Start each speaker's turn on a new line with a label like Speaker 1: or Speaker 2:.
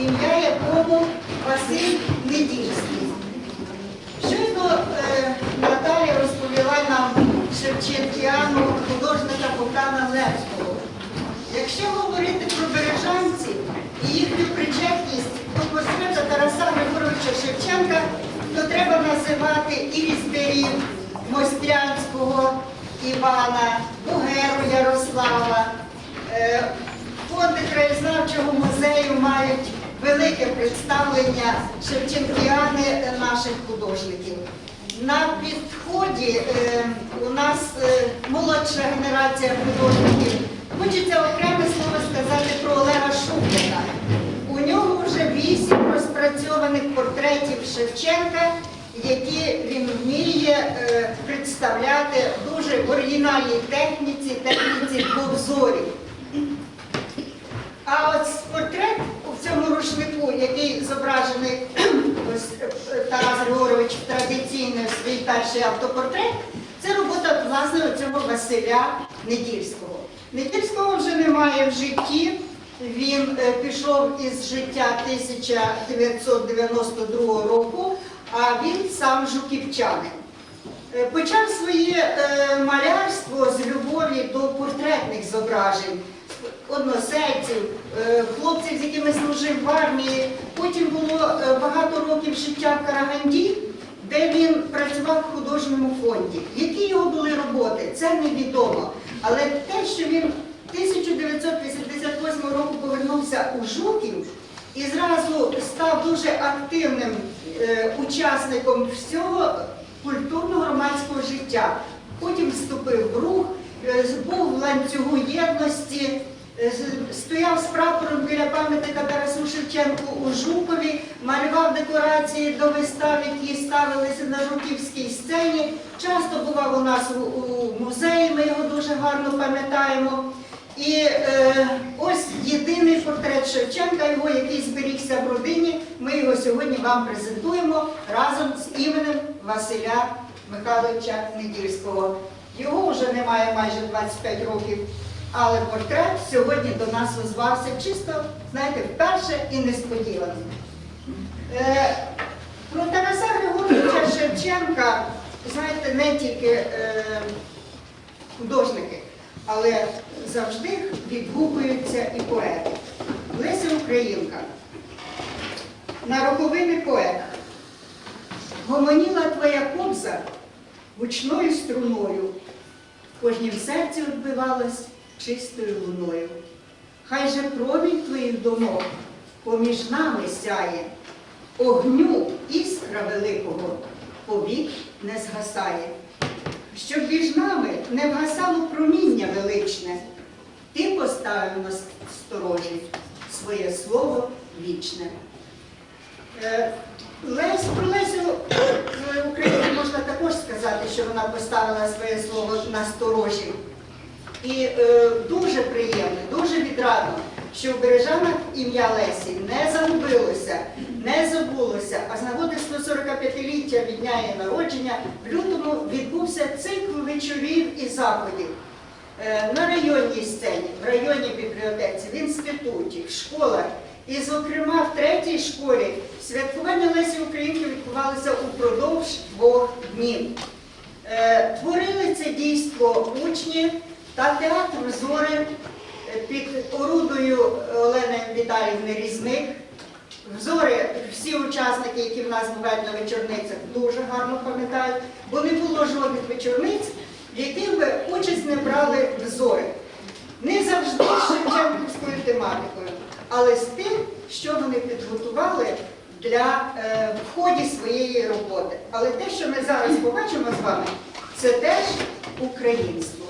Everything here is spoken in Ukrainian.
Speaker 1: ім'я якому Василь Недільський. Щойно е, Наталя розповіла нам Шевченкіану художника Богдана Левського. Якщо говорити про бережанців і їхню причетність до портрета Тараса Григоровича Шевченка, то треба називати і Різберів, Мострянського Івана, Бугеру Ярослава. Е, Фонди краєзнавчого музею мають велике представлення Шевченкіани наших художників. На підході е, у нас е, молодша генерація художників. Хочеться окреме слово сказати про Олега Шуфрика. У нього вже вісім розпрацьованих портретів Шевченка, які він вміє е, представляти дуже в оригінальній техніці, техніці повзорів. А от рушнику, який зображений ось, е, Тарас Григорович традиційний свій перший автопортрет, це робота власне цього Василя Недільського. Недільського вже немає в житті. Він е, пішов із життя 1992 року, а він сам жуківчанин. Е, Почав своє е, малярство з любові до портретних зображень, односельців, е, хлопців, з якими служив в армії. Потім було е, багато років життя в Караганді, де він працював в художньому фонді. Які його були роботи, це невідомо. Але те, що він 1988 року повернувся у Жуків і зразу став дуже активним е, учасником всього культурного громадського життя. Потім вступив в рух, був в ланцюгу єдності, стояв з прапором біля пам'ятника Тарасу Шевченку у Жукові, малював декорації до вистав, які ставилися на жуківській сцені. Часто бував у нас у, у музеї, ми його дуже гарно пам'ятаємо. І е, ось єдиний портрет Шевченка, його, який зберігся в родині, ми його сьогодні вам презентуємо разом з іменем Василя Михайловича Недільського. Його вже немає майже 25 років, але портрет сьогодні до нас озвався чисто, знаєте, вперше і несподівано. Е, про Тараса Григоровича Шевченка, знаєте, не тільки е, художники, але завжди відгукуються і поети. Леся Українка. На роковини поет. Гомоніла твоя кобза гучною струною, в серці відбивалась чистою луною. Хай же промінь твоїх домов поміж нами сяє, огню іскра великого повік не згасає. Щоб між нами не вгасало проміння величне, ти поставив нас сторожі своє слово вічне. Е, Лесь про Лесю е, Україні можна також сказати, що вона поставила своє слово на сторожі. І е, дуже приємно, дуже відрадно, що в Бережанах ім'я Лесі не загубилося, не забулося, а з нагоди 145-ліття від дня її народження в лютому відбувся цикл вечорів і заходів. Е, На районній сцені, в районній бібліотеці, в інституті, в школах. І, зокрема, в третій школі святкування Лесі Українки відбувалося упродовж двох днів. Е, Творили це дійство учні та театр Зори під орудою Олени Віталіївни Різник. Взори всі учасники, які в нас бувають на вечорницях, дуже гарно пам'ятають, бо не було жодних вечорниць, в яких би участь не брали взори. Не завжди з Шевченківською тематикою, але з тим, що вони підготували для е, в ході своєї роботи. Але те, що ми зараз побачимо з вами, це теж українство.